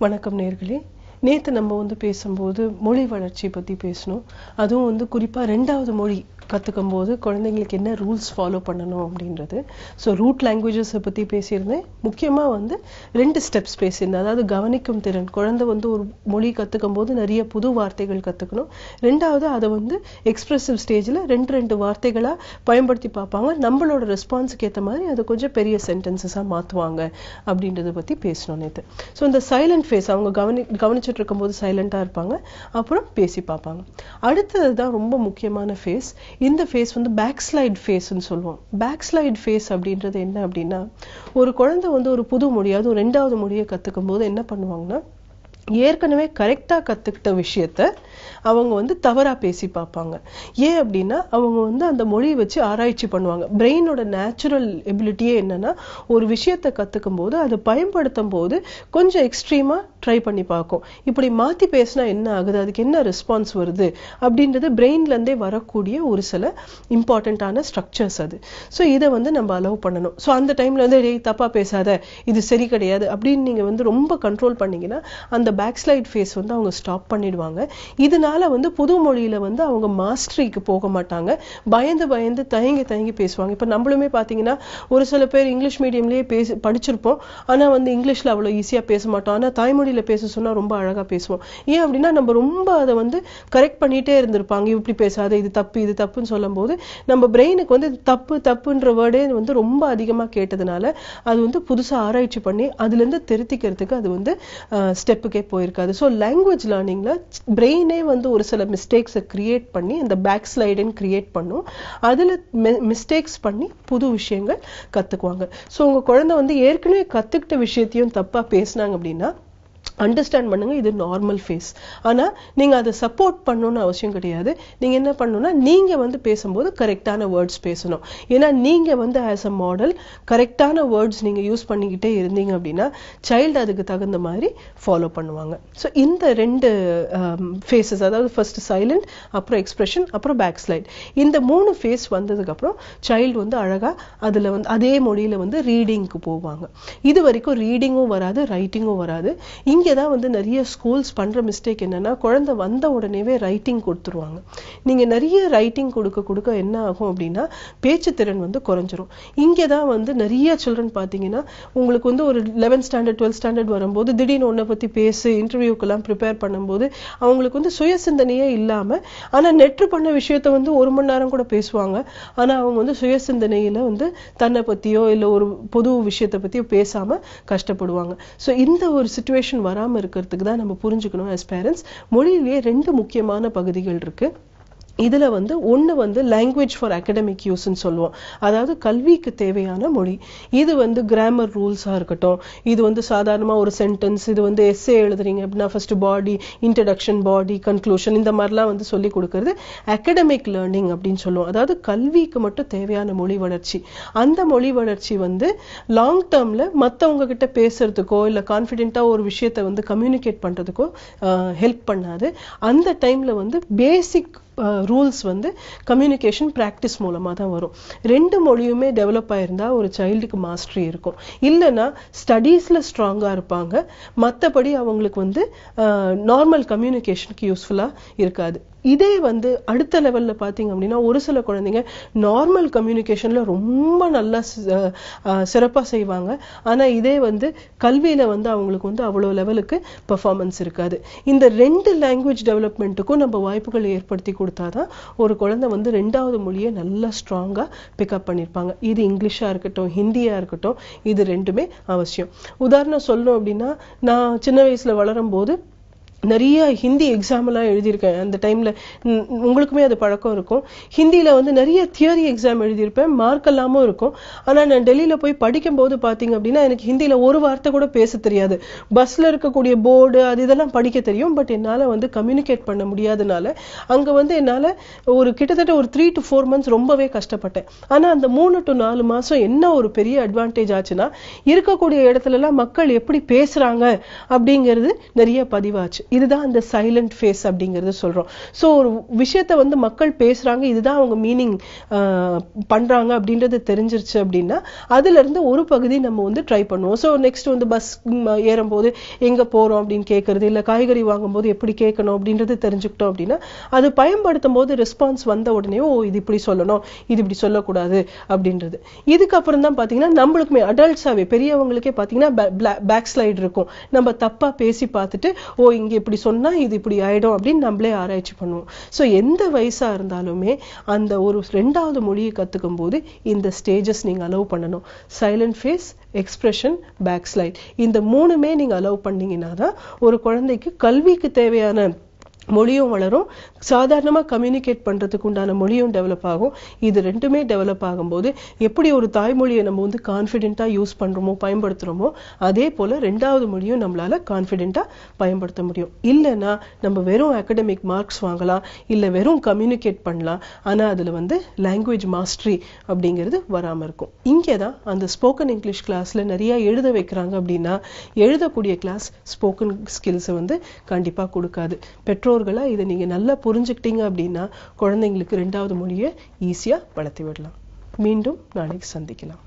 வணக்கம் நேர்களே. நேத்து நம்ம வந்து பேசும்போது மொழி வளர்ச்சி பத்தி பேசணும் அதுவும் வந்து குறிப்பா ரெண்டாவது மொழி கற்றுக்கும்போது குழந்தைங்களுக்கு என்ன ரூல்ஸ் ஃபாலோ பண்ணணும் அப்படின்றது. ஸோ ரூட் லாங்குவேஜஸை பற்றி பேசியிருந்தேன். முக்கியமாக வந்து ரெண்டு ஸ்டெப்ஸ் பேசியிருந்தேன். அதாவது கவனிக்கும் திறன். குழந்தை வந்து ஒரு மொழி கற்றுக்கும்போது நிறைய புது வார்த்தைகள் கற்றுக்கணும் ரெண்டாவது அதை வந்து எக்ஸ்பிரசிவ் ஸ்டேஜில் ரெண்டு ரெண்டு வார்த்தைகளாக பயன்படுத்தி பார்ப்பாங்க. நம்மளோட ரெஸ்பான்ஸுக்கு ஏற்ற மாதிரி அதை கொஞ்சம் பெரிய சென்டென்சஸாக மாற்றுவாங்க அப்படின்றத பற்றி பேசணும் நேற்று ஸோ இந்த சைலண்ட் ஃபேஸ் அவங்க கவனி கவனிச்சுட்டு இருக்கும்போது சைலண்ட்டாக இருப்பாங்க. அப்புறம் பேசி பார்ப்பாங்க. அடுத்தது தான் ரொம்ப முக்கியமான ஃபேஸ் இந்த ஃபேஸ் வந்து பேக் ஸ்லைட் ஃபேஸ்ன்னு சொல்லுவோம். பேக் ஸ்லைட் ஃபேஸ் அப்படின்றது என்ன அப்படின்னா ஒரு குழந்தை வந்து ஒரு புது மொழி அதுவும் ரெண்டாவது மொழியை கற்றுக்கும் போது என்ன பண்ணுவாங்கன்னா ஏற்கனவே கரெக்டாக கற்றுக்கிட்ட விஷயத்த அவங்க வந்து தவறாக பேசி பார்ப்பாங்க. ஏன் அப்படின்னா அவங்க வந்து அந்த மொழியை வச்சு ஆராய்ச்சி பண்ணுவாங்க. பிரெயினோட நேச்சுரல் எபிலிட்டியே என்னன்னா ஒரு விஷயத்தை கற்றுக்கும் போது அதை பயன்படுத்தும் போது கொஞ்சம் எக்ஸ்ட்ரீமாக ட்ரை பண்ணி பார்க்கும். இப்படி மாற்றி பேசினா என்ன ஆகுது? அதுக்கு என்ன ரெஸ்பான்ஸ் வருது? அப்படின்றது பிரெயின்லேருந்தே வரக்கூடிய ஒரு சில இம்பார்ட்டண்ட்டான ஸ்ட்ரக்சர்ஸ் அது. ஸோ இதை வந்து நம்ம அலோவ் பண்ணணும். ஸோ அந்த டைமில் வந்து டேய் தப்பாக பேசாத. இது சரி கிடையாது. அப்படின்னு நீங்கள் வந்து ரொம்ப கண்ட்ரோல் பண்ணிங்கன்னா அந்த பேக்ஸ்லைட் ஃபேஸ் வந்து அவங்க ஸ்டாப் பண்ணிடுவாங்க. இதனால வந்து புது மொழியில் வந்து அவங்க மாஸ்டரிக்கு போக மாட்டாங்க. பயந்து பயந்து தயங்கி தயங்கி பேசுவாங்க. இப்போ நம்மளுமே பார்த்தீங்கன்னா ஒரு சில பேர் இங்கிலீஷ் மீடியம்லேயே பேசி படிச்சிருப்போம். ஆனால் வந்து இங்கிலீஷில் அவ்வளோ ஈஸியாக பேச மாட்டோம். ஆனால் தாய்மொழி தாய்மொழியில பேச சொன்னா ரொம்ப அழகா பேசுவோம். ஏன் அப்படின்னா நம்ம ரொம்ப அதை வந்து கரெக்ட் பண்ணிகிட்டே இருந்திருப்பாங்க. இப்படி பேசாத இது தப்பு இது தப்புன்னு சொல்லும் போது நம்ம பிரெயினுக்கு வந்து தப்பு தப்புன்ற வேர்டே வந்து ரொம்ப அதிகமா கேட்டதுனால அது வந்து புதுசாக ஆராய்ச்சி பண்ணி அதுல இருந்து திருத்திக்கிறதுக்கு அது வந்து ஸ்டெப்புக்கே போயிருக்காது. ஸோ லாங்குவேஜ் லேர்னிங்ல பிரெயினே வந்து ஒரு சில மிஸ்டேக்ஸை கிரியேட் பண்ணி அந்த பேக் ஸ்லைடுன்னு கிரியேட் பண்ணும். அதில் மிஸ்டேக்ஸ் பண்ணி புது விஷயங்கள் கத்துக்குவாங்க. ஸோ உங்கள் குழந்தை வந்து ஏற்கனவே கற்றுக்கிட்ட விஷயத்தையும் தப்பாக பேசினாங்க அப்படின்னா அண்டர்ஸ்டாண்ட் பண்ணுங்கள் இது நார்மல் ஃபேஸ் ஆனால் நீங்கள் அதை சப்போர்ட் பண்ணணும்னு அவசியம் கிடையாது. நீங்கள் என்ன பண்ணணும்னா நீங்கள் வந்து பேசும்போது கரெக்டான வேர்ட்ஸ் பேசணும். ஏன்னா நீங்கள் வந்து ஆஸ் அ மாடல் கரெக்டான வேர்ட்ஸ் நீங்கள் யூஸ் பண்ணிக்கிட்டே இருந்தீங்க அப்படின்னா சைல்டு அதுக்கு தகுந்த மாதிரி ஃபாலோ பண்ணுவாங்க. ஸோ இந்த ரெண்டு um, ஃபேஸஸ் அதாவது ஃபர்ஸ்ட் சைலண்ட் அப்புறம் எக்ஸ்பிரஷன் அப்புறம் பேக் ஸ்லைட் இந்த மூணு ஃபேஸ் வந்ததுக்கப்புறம் சைல்டு வந்து அழகாக அதில் வந்து அதே மொழியில் வந்து ரீடிங்க்கு போவாங்க. இது வரைக்கும் ரீடிங்கும் வராது ரைட்டிங்கும் வராது. இங்கே தான் வந்து நிறைய ஸ்கூல்ஸ் பண்ற மிஸ்டேக் என்னன்னா குழந்தை வந்த உடனேவே ரைட்டிங் கொடுத்துருவாங்க. நீங்க நிறைய ரைட்டிங் கொடுக்க கொடுக்க என்ன ஆகும் அப்படின்னா பேச்சு திறன் வந்து குறைஞ்சிரும். இங்கே தான் வந்து நிறைய சில்ட்ரன் பாத்தீங்கன்னா உங்களுக்கு வந்து ஒரு லெவன்த் ஸ்டாண்டர்ட் டுவெல்த் ஸ்டாண்டர்ட் வரும்போது திடீர்னு ஒன்றை பத்தி பேசு இன்டர்வியூக்கெல்லாம் ப்ரிப்பேர் பண்ணும்போது அவங்களுக்கு வந்து சுய சிந்தனையே இல்லாம ஆனா நெற்று பண்ண விஷயத்த வந்து ஒரு மணி நேரம் கூட பேசுவாங்க. ஆனா அவங்க வந்து சுய சிந்தனையில வந்து தன்னை பற்றியோ இல்லை ஒரு பொது விஷயத்தை பற்றியோ பேசாம கஷ்டப்படுவாங்க. சோ இந்த ஒரு சுச்சுவேஷன் வராமல் இருக்கிறதுக்கு தான் நம்ம புரிஞ்சுக்கணும் ஆஸ் பேரண்ட்ஸ் மொழியிலேயே ரெண்டு முக்கியமான பகுதிகள் இருக்கு. இதில் வந்து ஒன்று வந்து லாங்குவேஜ் ஃபார் அகடமிக் யூஸ்ன்னு சொல்லுவோம். அதாவது கல்விக்கு தேவையான மொழி. இது வந்து கிராமர் ரூல்ஸாக இருக்கட்டும். இது வந்து சாதாரணமாக ஒரு சென்டென்ஸ் இது வந்து எஸ்ஏ எழுதுறீங்க அப்படின்னா first body introduction body conclusion இந்த மாதிரிலாம் வந்து சொல்லி கொடுக்கறது அகடமிக் லேர்னிங் அப்படின்னு சொல்லுவோம். அதாவது கல்விக்கு மட்டும் தேவையான மொழி வளர்ச்சி. அந்த மொழி வளர்ச்சி வந்து லாங் டேர்மில் மற்றவங்க கிட்ட பேசுறதுக்கோ இல்லை கான்ஃபிடென்ட்டாக ஒரு விஷயத்தை வந்து கம்யூனிகேட் பண்ணுறதுக்கோ ஹெல்ப் பண்ணாது. அந்த டைமில் வந்து பேசிக் ரூல்ஸ் வந்து கம்யூனிகேஷன் ப்ராக்டிஸ் மூலமா தான் வரும். ரெண்டு மொழியுமே டெவலப் ஆயிருந்தா ஒரு சைல்டுக்கு மாஸ்டரி இருக்கும். இல்லைன்னா ஸ்டடீஸ்ல ஸ்ட்ராங்கா இருப்பாங்க. மற்றபடி அவங்களுக்கு வந்து நார்மல் கம்யூனிகேஷனுக்கு யூஸ்ஃபுல்லா இருக்காது. இதே வந்து அடுத்த லெவலில் பார்த்தீங்க அப்படின்னா ஒரு சில குழந்தைங்க நார்மல் கம்யூனிகேஷனில் ரொம்ப நல்லா சிறப்பாக செய்வாங்க. ஆனால் இதே வந்து கல்வியில் வந்து அவங்களுக்கு வந்து அவ்வளோ லெவலுக்கு பெர்ஃபார்மன்ஸ் இருக்காது. இந்த ரெண்டு லாங்குவேஜ் டெவலப்மெண்ட்டுக்கும் நம்ம வாய்ப்புகள் ஏற்படுத்தி கொடுத்தாதான் ஒரு குழந்தை வந்து ரெண்டாவது மொழியை நல்லா ஸ்ட்ராங்காக பிக்கப் பண்ணியிருப்பாங்க இது இங்கிலீஷாக இருக்கட்டும் ஹிந்தியாக இருக்கட்டும் இது ரெண்டுமே அவசியம். உதாரணம் சொல்லணும் அப்படின்னா நான் சின்ன வயசில் வளரும் போது நிறைய ஹிந்தி எக்ஸாம்லாம் எழுதியிருக்கேன். அந்த டைமில் உங்களுக்குமே அது பழக்கம் இருக்கும். ஹிந்தியில் வந்து நிறைய தியரி எக்ஸாம் எழுதியிருப்பேன். மார்க் எல்லாமும் இருக்கும். ஆனால் நான் டெல்லியில் போய் படிக்கும்போது பார்த்தீங்க அப்படின்னா எனக்கு ஹிந்தியில் ஒரு வார்த்தை கூட பேச தெரியாது. பஸ்ஸில் இருக்கக்கூடிய போர்டு அது இதெல்லாம் படிக்க தெரியும். பட் என்னால் வந்து கம்யூனிகேட் பண்ண முடியாதனால அங்கே வந்து என்னால் ஒரு கிட்டத்தட்ட ஒரு த்ரீ டு ஃபோர் மந்த்ஸ் ரொம்பவே கஷ்டப்பட்டேன். ஆனால் அந்த மூணு டு நாலு மாதம் என்ன ஒரு பெரிய அட்வான்டேஜ் ஆச்சுன்னா இருக்கக்கூடிய இடத்துலலாம் மக்கள் எப்படி பேசுகிறாங்க அப்படிங்கிறது நிறைய பதிவாச்சு. இதுதான் அந்த சைலண்ட் ஃபேஸ் அப்படிங்கறது சொல்கிறோம் ஸோ ஒரு விஷயத்த வந்து மக்கள் பேசுகிறாங்க இதுதான் அவங்க மீனிங் பண்ணுறாங்க அப்படின்றது தெரிஞ்சிருச்சு அப்படின்னா அதுலேருந்து ஒரு பகுதி நம்ம வந்து ட்ரை பண்ணுவோம். ஸோ நெக்ஸ்ட் வந்து பஸ் ஏறும்போது எங்கே போகிறோம் அப்படின்னு கேட்குறது இல்லை காய்கறி வாங்கும்போது எப்படி கேட்கணும் அப்படின்றது தெரிஞ்சுக்கிட்டோம் அப்படின்னா அது பயன்படுத்தும் போது ரெஸ்பான்ஸ் வந்த உடனே ஓ இது இப்படி சொல்லணும் இது இப்படி சொல்லக்கூடாது அப்படின்றது. இதுக்கப்புறம் தான் பார்த்தீங்கன்னா நம்மளுக்குமே அடல்ட்ஸாகவே பெரியவங்களுக்கே பார்த்தீங்கன்னா பேக் ஸ்லைடு இருக்கும். நம்ம தப்பாக பேசி பார்த்துட்டு ஓ இங்கே இப்படி சொன்னால் இது இப்படி ஆகிடும் அப்படின்னு நம்மளே ஆராய்ச்சி பண்ணுவோம். ஸோ எந்த வயசாக இருந்தாலுமே அந்த ஒரு ரெண்டாவது மொழியை கற்றுக்கும் போது இந்த ஸ்டேஜஸ் நீங்கள் அலோவ் பண்ணணும். Silent face expression back slide இந்த மூணுமே நீங்கள் அலோவ் பண்ணீங்கன்னா தான் ஒரு குழந்தைக்கு கல்விக்கு தேவையான மொழியும் வளரும். சாதாரணமாக கம்யூனிகேட் பண்ணுறதுக்கு உண்டான மொழியும் டெவலப் ஆகும். இது ரெண்டுமே டெவலப் ஆகும்போது எப்படி ஒரு தாய்மொழியை நம்ம வந்து கான்ஃபிடென்ட்டாக யூஸ் பண்ணுறோமோ பயன்படுத்துகிறோமோ அதே போல் ரெண்டாவது மொழியும் நம்மளால் கான்ஃபிடென்ட்டாக பயன்படுத்த முடியும். இல்லைன்னா நம்ம வெறும் அகடமிக் மார்க்ஸ் வாங்கலாம் இல்லை வெறும் கம்யூனிகேட் பண்ணலாம். ஆனால் அதில் வந்து லாங்குவேஜ் மாஸ்டரி அப்படிங்கிறது வராமல் இருக்கும். இங்கே தான் அந்த ஸ்போக்கன் இங்கிலீஷ் கிளாஸில் நிறையா எழுத வைக்கிறாங்க அப்படின்னா எழுதக்கூடிய கிளாஸ் ஸ்போக்கன் ஸ்கில்ஸை வந்து கண்டிப்பாக கொடுக்காது. பெற்றோர் பெற்றோர்களாக இதை நீங்க நல்லா புரிஞ்சுக்கிட்டீங்க அப்படின்னா குழந்தைங்களுக்கு ரெண்டாவது மொழியை ஈஸியா வளர்த்து விடலாம். மீண்டும் நாளைக்கு சந்திக்கலாம்.